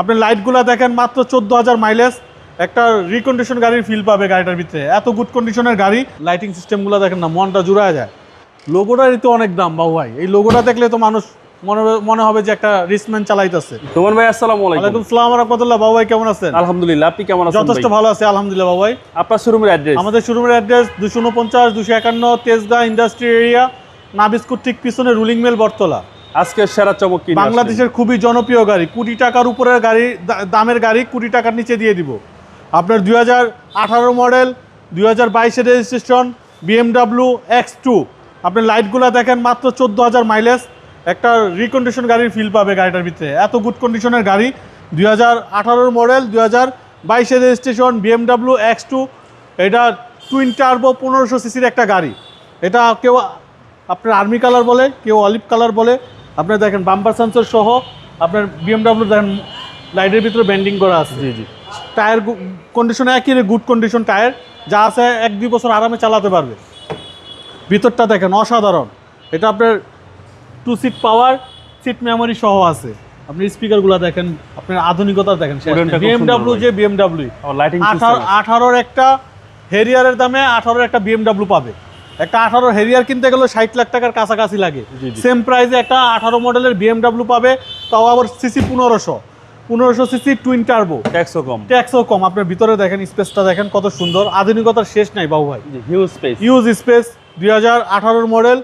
আপনি লাইটগুলো দেখেন মাত্র চোদ্দ হাজার মাইলেজ একটা রিকন্ডিশন গাড়ির ফিল পাবে গাড়িটার ভিতরে। এত গুড কন্ডিশনের গাড়ি লাইটিং সিস্টেমগুলো দেখেন না মনটা জুড়া যায়। লোগোটারই তো অনেক দাম বাবু ভাই। এই লোগোটা দেখলে তো মানুষ মনে মনে হবে যে একটা রিসম্যান চালাইতেছে। তোমার ভাই আসসালামু আলাইকুম। ওয়ালাইকুম সালাম রহমতুল্লাহ। বাবু ভাই কেমন আছেন? আলহামদুলিল্লাহ আপনি কেমন আছেন যথেষ্ট ভালো আছে আলহামদুলিল্লাহ বাবু ভাই। আপনার শোরুমের অ্যাড্রেস আমাদের শোরুমের অ্যাড্রেস দুশো উনপঞ্চাশ দুশো একান্ন তেজগাঁ ইন্ডাস্ট্রি এরিয়া নাবিস্কুট ঠিক পিছনে রুলিং মেল বটতলা। আজকে সেরা চমক কি বাংলাদেশের খুবই জনপ্রিয় গাড়ি কোটি টাকার উপরের গাড়ি দামের গাড়ি কোটি টাকার নিচে দিয়ে দিব। আপনার দুই হাজার আঠারো মডেল, দুই হাজার বাইশের রেজিস্ট্রেশন, বিএমডাব্লিউ এক্স টু। আপনি লাইটগুলো দেখেন, মাত্র চোদ্দ হাজার মাইলেজ। একটা রিকন্ডিশন গাড়ির ফিল পাবে গাড়িটার ভিতরে। এত গুড কন্ডিশনের গাড়ি, দুই হাজার মডেল, দুই হাজার বাইশের রেজিস্ট্রেশন, বিএমডাব্লিউ এক্স টু। এটা টুইন টার্বো পনেরোশো সিসির একটা গাড়ি। এটা কেউ আপনার আর্মি কালার বলে, কেউ অলিভ কালার বলে আপনার দেখেন বাম্পার সেন্সর সহ আপনার বিএমডাব্লিউ দেখেন লাইটের ভিতরে ব্যান্ডিং করা আছে। জি জি। টায়ার কন্ডিশন একই গুড কন্ডিশন টায়ার যা আছে এক দুই বছর আরামে চালাতে পারবে। ভিতরটা দেখেন অসাধারণ। এটা আপনার two seat power seat memory সহ আছে। আপনি স্পিকারগুলো দেখেন আপনার আধুনিকতা দেখেন। বিএমডাব্লিউ যে বিএমডাব্লিউ আঠারো আঠারোর একটা হেরিয়ারের দামে আঠারোর একটা বিএমডাব্লিউ পাবে। একটা আঠারো হেরিয়ার কিনতে গেলে ষাট লাখ টাকার কাছাকাছি লাগে। সেম প্রাইসে একটা আঠারো মডেলের বিএমডাব্লিউ পাবে তাও আবার সিসি পনেরোশো। পনেরোশো সিসি টুইন টার্বো ট্যাক্সও কম। ট্যাক্সও কম। আপনার ভিতরে দেখেন স্পেসটা দেখেন কত সুন্দর। আধুনিকতার শেষ নাই বাবু ভাই। হিউজ স্পেস হিউজ স্পেস দুই হাজার আঠারোর মডেল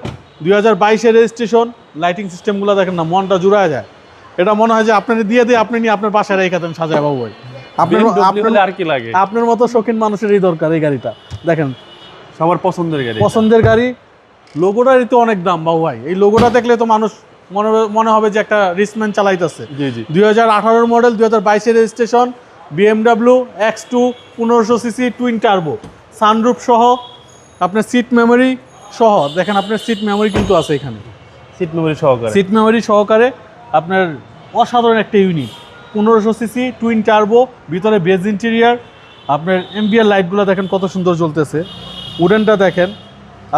দুই হাজার বাইশের রেজিস্ট্রেশন লাইটিং সিস্টেমগুলো দেখেন না মনটা জুড়া যায়। এটা মনে হয় যে আপনার দিয়ে দিয়ে আপনি নিয়ে আপনার বাসায় রেখে দেন সাজায় বাবু ভাই। আপনার আপনার আর কি লাগে? আপনার মতো শৌখিন মানুষেরই দরকার এই গাড়িটা। দেখেন সবার পছন্দের গাড়ি। পছন্দের গাড়ি। লোগোটারই তো অনেক দাম বাবু ভাই। এই লোগোটা দেখলে তো মানুষ মনে হবে- মনে হবে যে একটা রিসম্যান চালাইতেছে। জি জি। দুই হাজার আঠারোর মডেল দুই হাজার বাইশের রেজিস্ট্রেশন বিএমডাব্লিউ এক্স টু পনেরোশো সিসি টুইন টার্বো সানরুফ সহ আপনার সিট মেমোরি সহ। দেখেন আপনার সিট মেমোরি কিন্তু আছে এখানে। সিট মেমোরি সহকারে। সিট মেমোরি সহকারে আপনার অসাধারণ একটা ইউনিট পনেরোশো সিসি টুইন টার্বো ভিতরে বেজ ইন্টেরিয়ার আপনার এমবিআর লাইটগুলো দেখেন কত সুন্দর জ্বলতেছে। উডেনটা দেখেন।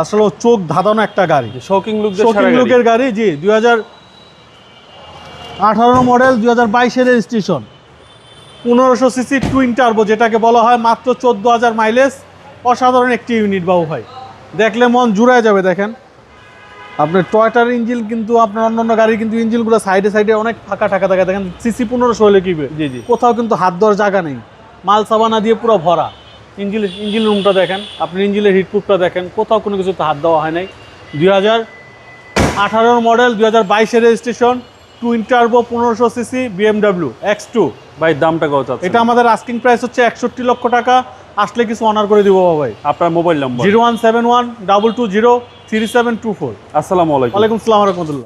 আসলে চোখ ধাঁধানো একটা গাড়ি। শোকিং লুক শৌখিন লুকের গাড়ি। জি দুই হাজার আঠারো মডেল দুই হাজার বাইশের রেজিস্ট্রেশন পনেরোশো সিসি টুইন টার্বো যেটাকে বলা হয় মাত্র চোদ্দ হাজার মাইলেজ অসাধারণ একটি ইউনিট বাবু ভাই। দেখলে মন জুড়ায় যাবে দেখেন। আপনার টয়টার ইঞ্জিন কিন্তু আপনার অন্য অন্য গাড়ির কিন্তু ইঞ্জিনগুলো সাইডে সাইডে অনেক ফাঁকা টাকা থাকে। দেখেন সিসি পনেরোশো হলে কি জি জি। কোথাও কিন্তু হাত দেওয়ার জায়গা নেই। মাল সাবানা দিয়ে পুরো ভরা। ইঞ্জিন ইঞ্জিন রুমটা দেখেন। আপনি ইঞ্জিনের হিটপ্রুফটা দেখেন। কোথাও কোনো কিছুতে হাত দেওয়া হয় নাই। দুই হাজার আঠারোর মডেল দুই হাজার বাইশের রেজিস্ট্রেশন টুইন টার্বো পনেরোশো সিসি বিএমডাব্লিউ এক্স টু ভাই দামটা কত আছে? এটা আমাদের আস্কিং প্রাইস হচ্ছে একষট্টি লক্ষ টাকা। আসলে কিছু অনার করে দিব ভাই। আপনার mobile number zero one seven one double two zero three seven two four. আসসালামু আলাইকুম। ওয়ালাইকুম সালাম রহমতুল্লাহ।